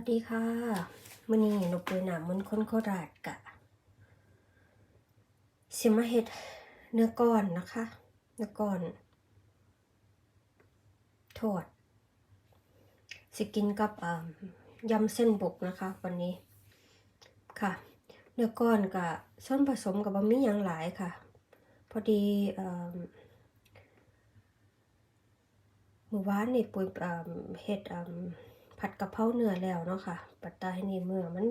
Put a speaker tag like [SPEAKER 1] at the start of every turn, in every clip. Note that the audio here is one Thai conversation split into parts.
[SPEAKER 1] วัสดีค่ะมื่อนี้หนูปุยหนามมันค้นโคราชกะสิมาเฮ็ดเนื้อก้อนนะคะ เนื้อก้อนทอดสิกินกับยำเส้นบุกนะคะ วันนี้ค่ะ เนื้อก้อนกับส่วนผสมกับบะหมี่อย่างหลายค่ะ พอดีเมู่บ้านนี่ปุยเอ่อเฮ็ดอ ผัดกะเพราเนื้อแล้วเนาะค่ะ ปัตตายนี่เมื่อมัน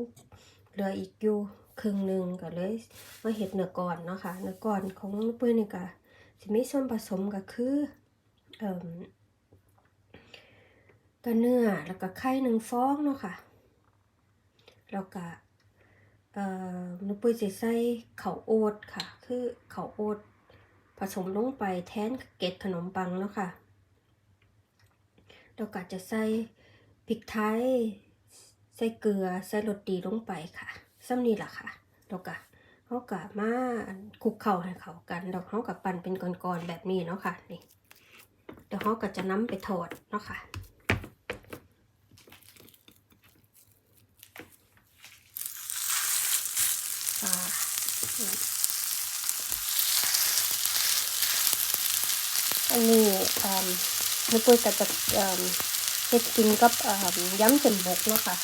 [SPEAKER 1] เหลืออีกอยู่ครึ่งหนึ่งก็เลยมาเห็ดเนื้อก่อนเนาะค่ะเนื้อก่อนของปุ้ยนี่ก็สิมีส่วนผสมก็คือเอ่อก็เนื้อแล้วก็ไข่หนึ่งฟองเนาะค่ะแล้วก็เอ่อนุปุ้ยสิใส่ข้าวโอ๊ตค่ะ คือข้าวโอ๊ตผสมลงไปแทนเกล็ดขนมปังเนาะค่ะแล้วก็จะใส่ พริกไทย ใส่เกลือ ใส่รสดีลงไปค่ะซ้ำนี่แหละค่ะแล้วก็เขาก็มาคลุกเข้าให้เขากันแล้วเขาก็ปั่นเป็นก้อนๆแบบนี้เนาะค่ะนี่เดี๋ยวเขาก็จะน้ำไปทอดเนาะค่ะอันนี้อ่านึกว่าจะจะอ่า เฮ็ดกินกับเอ่อยำเส้นบกเนาะค่ะ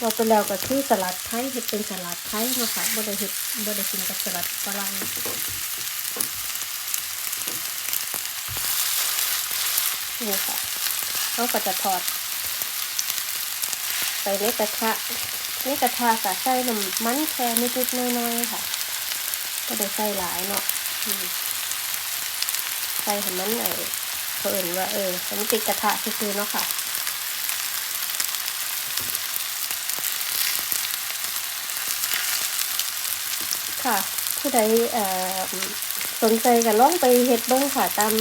[SPEAKER 1] เราไปแล้วก็คือสลัดไทยเฮ็ดเป็นสลัดไทยเนาะค่ะบ่ได้เฮ็ดบ่ได้กินกับสลัดฝรั่งนี่ค่ะเขาก็จะทอด ไปในกระทะในกระทะก็ใส่น้ำมันแค่นิดๆน้อยๆค่ะก็ได้ใส่หลายเนาะ ใส่ให้มันไอ้เขาเอิ่นว่าเออมันติดกระทะซื่อเนาะค่ะค่ะผู้ใดเอ่อสนใจก็ลองไปเฮ็ดเบิ่งค่ะตาม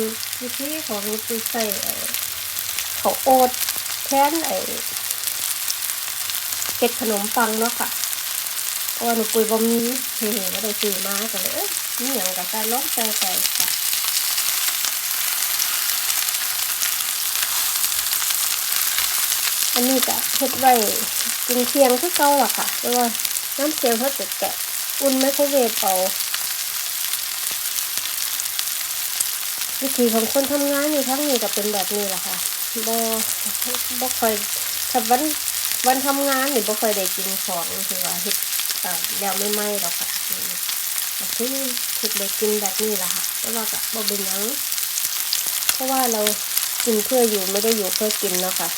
[SPEAKER 1] วิธีของปุ้ใส่เขาโอ๊ตแทนไอ้เก็ดขนมปังเนาะค่ะเพราะว่าหนูปุ้ยบ่มีเฮ้บ่ได้ซื้อมาก็เลยเอ้ยมีหยังก็ใส่ลองใส่ไปค่ะ อันนี้ก็เฮ็ดไว้กินเทียงคือเก่าล่ะค่ะแต่ว่าน้ำเสียงเขาจะแกะอุ่นไมโครเวฟเอาวิธีของคนทำงานอยู่ทั้งนี้ก็เป็นแบบนี้แหละค่ะบ่บ่ค่อยถ้าวันวันทำงานนี่บ่ค่อยได้กินของที่ว่าเฮ็ดแล้วไม่ไหม้หรอกค่ะก็คือเฮ็ดได้กินแบบนี้แหละค่ะแต่ว่าก็บ่เป็นหยังเพราะว่าเรากินเพื่ออยู่ไม่ได้อยู่เพื่อกินเนาะค่ะ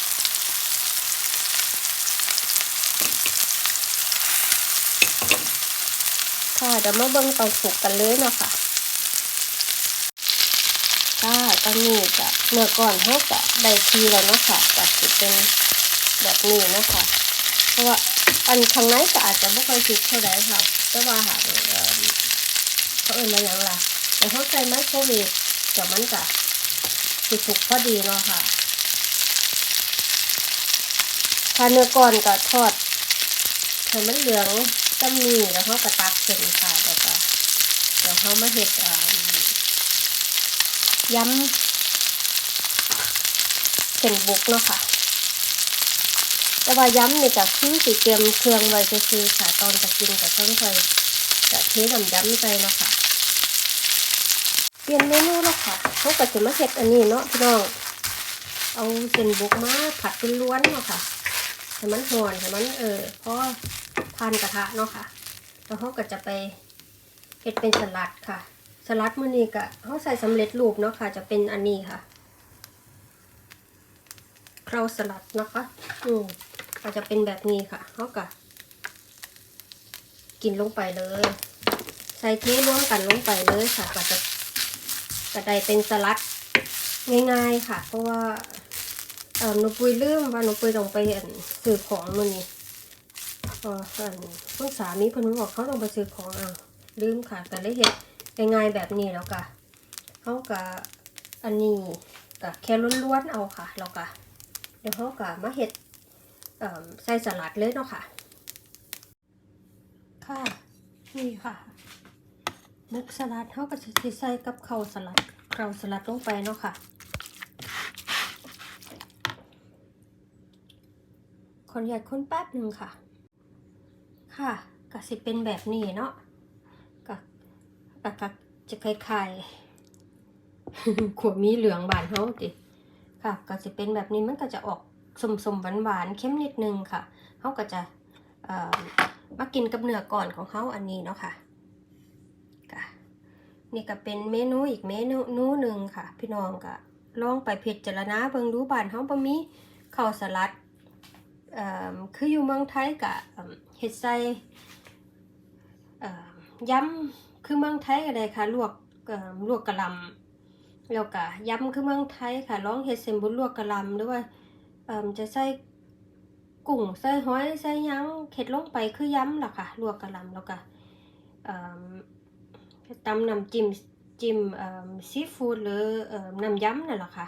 [SPEAKER 1] ค่ะเดี๋ยวมาเบิ่งตอนสุกกันเลยเนาะค่ะค่ะตอนนี้จะเนื้อก่อนเขาจะได้ทีแล้วเนาะค่ะจะสิเป็นแบบนี้นะคะเพราะว่าอันข้างในก็อาจจะไม่ค่อยสุกเท่าไหร่ค่ะแต่ว่าหากเออเขาเอ่ยมาอย่างไรแต่เขาใส่ไมโครเวฟแต่มันก็สิสุกพอดีเนาะค่ะถ้าเนื้อก่อนก็ทอดให้มันเหลือง จะมีแล้วเขาก็ตักเส้นค่ะแล้วก็เดี๋ยวเขามาเห็ดอ่ายำเส้นบุกเนาะค่ะ แต่ว่าย้ำนี่ยก็คือสิเตรียมเครื่องไว้ซื่อค่ะตอนจะกินกับต้องเคยจะเทน้ำย้ำใส่เนาะค่ะเปลี่ยนเมนูแล้วค่ะเขาก็จะมาเห็ดอันนี้เนาะพี่น้อง เอาเส้นบุกมาผัดเป็นล้วนเนาะค่ะ ให้มันหอนให้มันเออพอทานกระทะเนาะค่ะ แล้วเขาก็จะไปเห็ดเป็นสลัดค่ะ สลัดมื้อนี้ก็เขาใส่สำเร็จรูปเนาะค่ะ จะเป็นอันนี้ค่ะเคราสลัดนะคะ อืมก็จะเป็นแบบนี้ค่ะเขาก็กินลงไปเลย ใส่เทร่วมกันลงไปเลยค่ะก็จะกระไดเป็นสลัดง่ายๆค่ะ เพราะว่า เออหนูปุยลืมว่าหนูปุยต้องไปอันซื้อของมื้อนี้พออันคุณสามีเพิ่นบอกเขาต้องไปซื้อของอะลืมค่ะแต่เลยเฮ็ดง่ายแบบนี้แล้วก็เขาก็อันนี้ก็แค่ล้วนๆเอาค่ะแล้วก็เดี๋ยวเขาก็มาเฮ็ดใส่สลัดเลยเนาะค่ะ ค่ะนี่ค่ะมุกสลัดเขาก็จะใส่กับข้าวสลัดข้าวสลัดลงไปเนาะค่ะ ออนุญาตคนแป๊บหนึ่งค่ะ ค่ะก็สิเป็นแบบนี้เนาะก็ก็ก็จะคล้ายๆขวดมีเหลืองบานเฮาติค่ะก็สิเป็นแบบนี้มันก็จะออกสมๆหวานๆเข้มนิดนึงค่ะเฮาก็จะเอ่อมากินกับเนื้อก่อนของเฮาอันนี้เนาะค่ะค่ะนี่ก็เป็นเมนูอีกเมนูนูหนึ่งค่ะ พี่น้องก็ลองไปพิจารณาเบิ่งดูบ้านเฮาบ่มีข้าวสลัด คืออยู่เมืองไทยก็เอิ่มเฮ็ดใส่เอ่อยำคือเมืองไทยก็ได้ค่ะลวกลวกกระลำแล้วก็ยำคือเมืองไทยค่ะลองเฮ็ดเส้นบุญลวกกระลำหรือว่าจะใส่กุ้งใส่หอยใส่ยังเฮ็ดลงไปคือยำล่ะค่ะลวกกระลำแล้วก็เอ่อตำน้ำจิ้มจิ้มซีฟู้ดหรือน้ำยำนั่นแหละค่ะ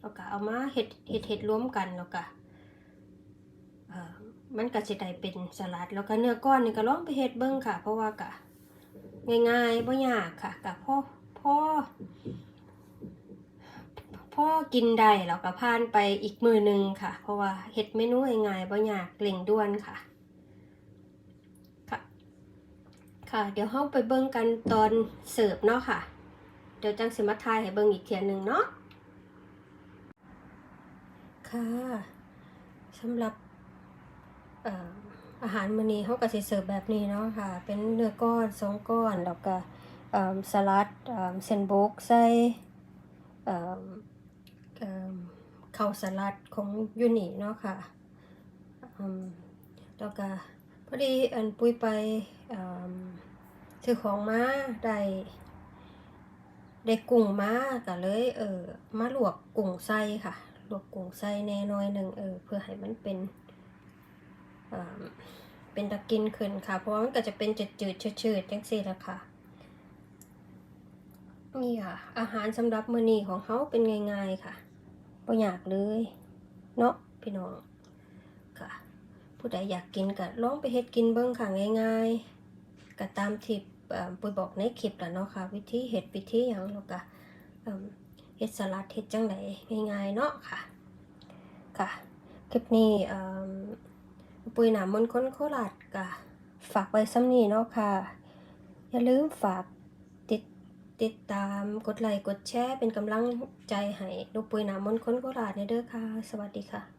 [SPEAKER 1] แล้วก็เอามาเฮ็ดเฮ็ดเฮ็ดรวมกันแล้วก็ มันก็สิได้เป็นสลัด แล้วก็เนื้อก้อนนี่ก็ลองไปเฮ็ดเบิ่งค่ะ เพราะว่าก็ง่ายๆบ่ยากค่ะก็พอพ่อพ่อกินได้แล้วก็ผ่านไปอีกมือหนึ่งค่ะ เพราะว่าเฮ็ดเมนูง่ายๆบ่ยากเร่งด่วนค่ะค่ะเดี๋ยวเราไปเบิ่งกันตอนเสิร์ฟเนาะค่ะ เดี๋ยวจังสิมาทายให้เบิ่งอีกเทียหนึ่งเนาะค่ะสำหรับ อาหารมื้อนี้เขาก็สิเสิร์ฟแบบนี้เนาะค่ะ เป็นเนื้อก้อนสองก้อนแล้วก็สลัดเอ่อเส้นโบกใส่เอ่อเอ่อข้าวสลัดของยูนิเนาะค่ะแล้วก็พอดีอันปุ้ยไปซื้อของมาได้ได้กุ้งมาก็เลยเออมาลวกกุ้งใส่ค่ะ ลวกกุ้งใส่แน่หน้อยหนึ่งเออเพื่อให้มันเป็น เป็นตะกินขึ้นค่ะ เพราะว่ามันก็จะเป็นจืดๆชืดๆจังซี่ละค่ะ นี่ค่ะ อาหารสำหรับมื้อนี้ของเขาเป็นง่ายๆค่ะบ่ยากเลยเนาะพี่น้องค่ะ ผู้ใดอยากกินก็ลองไปเฮ็ดกินเบิ่งค่ะง่ายๆก็ตามที่อ่อปุ้ยบอกในคลิปแหล้วเนาะค่ะ วิธีเฮ็ดวิธีหยังแล้วก็เอิ่มเฮ็ดสลัดเฮ็ดจังไดง่ายๆเนาะค่ะ ค่ะ คลิปนี้เอิ่ม ปุยหนามนค้นโคราชกะฝากไว้ซ้ำนี้เนาะค่ะ อย่าลืมฝากติดติดตามกดไลค์กดแชร์เป็นกำลังใจให้ลูกปุยหนามนค้นโคราชในเด้อค่ะ สวัสดีค่ะ